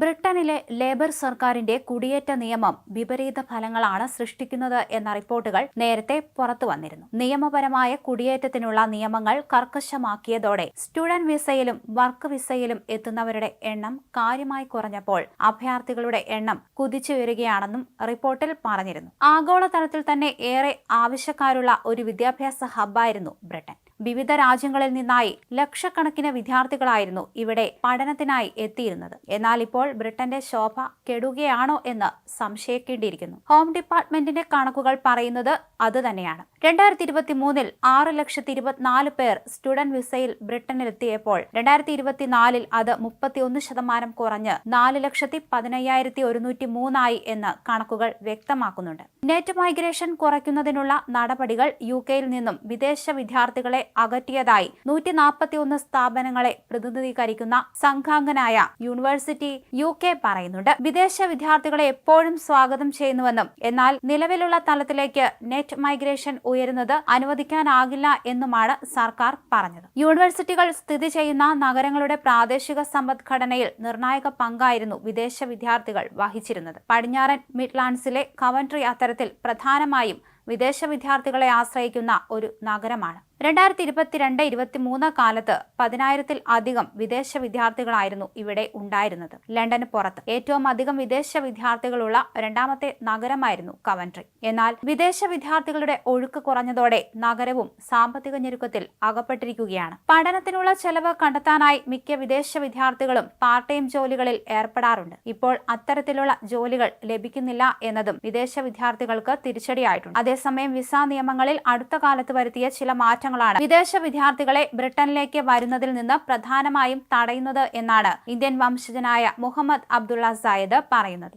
ബ്രിട്ടനിലെ ലേബർ സർക്കാരിന്റെ കുടിയേറ്റ നിയമം വിപരീത ഫലങ്ങളാണ് സൃഷ്ടിക്കുന്നത് എന്ന റിപ്പോർട്ടുകൾ നേരത്തെ പുറത്തു വന്നിരുന്നു. നിയമപരമായ കുടിയേറ്റത്തിനുള്ള നിയമങ്ങൾ കർക്കശമാക്കിയതോടെ സ്റ്റുഡന്റ് വിസയിലും വർക്ക് വിസയിലും എത്തുന്നവരുടെ എണ്ണം കാര്യമായി കുറഞ്ഞപ്പോൾ അഭയാർത്ഥികളുടെ എണ്ണം കുതിച്ചുയരുകയാണെന്നും റിപ്പോർട്ടിൽ പറഞ്ഞിരുന്നു. ആഗോളതലത്തിൽ തന്നെ ഏറെ ആവശ്യക്കാരുള്ള ഒരു വിദ്യാഭ്യാസ ഹബ്ബായിരുന്നു ബ്രിട്ടൻ. വിവിധ രാജ്യങ്ങളിൽ നിന്നായി ലക്ഷക്കണക്കിന് വിദ്യാർത്ഥികളായിരുന്നു ഇവിടെ പഠനത്തിനായി എത്തിയിരുന്നത്. എന്നാൽ ഇപ്പോൾ ബ്രിട്ടന്റെ ശോഭ കെടുകയാണോ എന്ന് സംശയിക്കേണ്ടിയിരിക്കുന്നു. ഹോം ഡിപ്പാർട്ട്മെന്റിന്റെ കണക്കുകൾ പറയുന്നത് അത് തന്നെയാണ് രണ്ടായിരത്തി ഇരുപത്തി മൂന്നിൽ ആറ് ലക്ഷത്തി ഇരുപത്തിനാല് പേർ സ്റ്റുഡന്റ് വിസയിൽ ബ്രിട്ടനിലെത്തിയപ്പോൾ രണ്ടായിരത്തി ഇരുപത്തിനാലിൽ അത് മുപ്പത്തിയൊന്ന് ശതമാനം കുറഞ്ഞ് നാല് ലക്ഷത്തി പതിനയ്യായിരത്തി ഒരുന്നൂറ്റി മൂന്നായി എന്ന് കണക്കുകൾ വ്യക്തമാക്കുന്നുണ്ട്. നെറ്റ് മൈഗ്രേഷൻ കുറയ്ക്കുന്നതിനുള്ള നടപടികൾ യു കെയിൽ നിന്നും വിദേശ വിദ്യാർത്ഥികളെ അകറ്റിയതായി നൂറ്റി നാൽപ്പത്തിയൊന്ന് സ്ഥാപനങ്ങളെ പ്രതിനിധീകരിക്കുന്ന സംഘാംഗനായ യൂണിവേഴ്സിറ്റി യു കെ പറയുന്നുണ്ട്. വിദേശ വിദ്യാർത്ഥികളെ എപ്പോഴും സ്വാഗതം ചെയ്യുന്നുവെന്നും എന്നാൽ നിലവിലുള്ള തലത്തിലേക്ക് നെറ്റ് മൈഗ്രേഷൻ ഉയരുന്നത് അനുവദിക്കാനാകില്ല എന്നുമാണ് സർക്കാർ പറഞ്ഞത്. യൂണിവേഴ്സിറ്റികൾ സ്ഥിതി ചെയ്യുന്ന നഗരങ്ങളുടെ പ്രാദേശിക സമ്പദ്ഘടനയിൽ നിർണായക പങ്കായിരുന്നു വിദേശ വിദ്യാർത്ഥികൾ വഹിച്ചിരുന്നത്. പടിഞ്ഞാറൻ മിഡ്ലാൻഡ്സിലെ കവൻട്രി അത്തരത്തിൽ പ്രധാനമായും വിദേശ വിദ്യാർത്ഥികളെ ആശ്രയിക്കുന്ന ഒരു നഗരമാണ്. രണ്ടായിരത്തി ഇരുപത്തിരണ്ട് ഇരുപത്തിമൂന്ന് കാലത്ത് പതിനായിരത്തിൽ അധികം വിദേശ വിദ്യാർത്ഥികളായിരുന്നു ഇവിടെ ഉണ്ടായിരുന്നത്. ലണ്ടന് പുറത്ത് ഏറ്റവും അധികം വിദേശ വിദ്യാർത്ഥികളുള്ള രണ്ടാമത്തെ നഗരമായിരുന്നു കവൻട്രി. എന്നാൽ വിദേശ വിദ്യാർത്ഥികളുടെ ഒഴുക്ക് കുറഞ്ഞതോടെ നഗരവും സാമ്പത്തിക ഞെരുക്കത്തിൽ അകപ്പെട്ടിരിക്കുകയാണ്. പഠനത്തിനുള്ള ചെലവ് കണ്ടെത്താനായി മിക്ക വിദേശ വിദ്യാർത്ഥികളും പാർട്ട് ടൈം ജോലികളിൽ ഏർപ്പെടാറുണ്ട്. ഇപ്പോൾ അത്തരത്തിലുള്ള ജോലികൾ ലഭിക്കുന്നില്ല എന്നതും വിദേശ വിദ്യാർത്ഥികൾക്ക് തിരിച്ചടിയായിട്ടുണ്ട്. അതേസമയം വിസ നിയമങ്ങളിൽ അടുത്ത കാലത്ത് വരുത്തിയ ചില മാറ്റങ്ങളാണ് വിദേശ വിദ്യാർത്ഥികളെ ബ്രിട്ടനിലേക്ക് വരുന്നതിൽ നിന്ന് പ്രധാനമായും തടയുന്നത് എന്നാണ് ഇന്ത്യൻ വംശജനായ മുഹമ്മദ് അബ്ദുള്ള സായദ് പറയുന്നത്.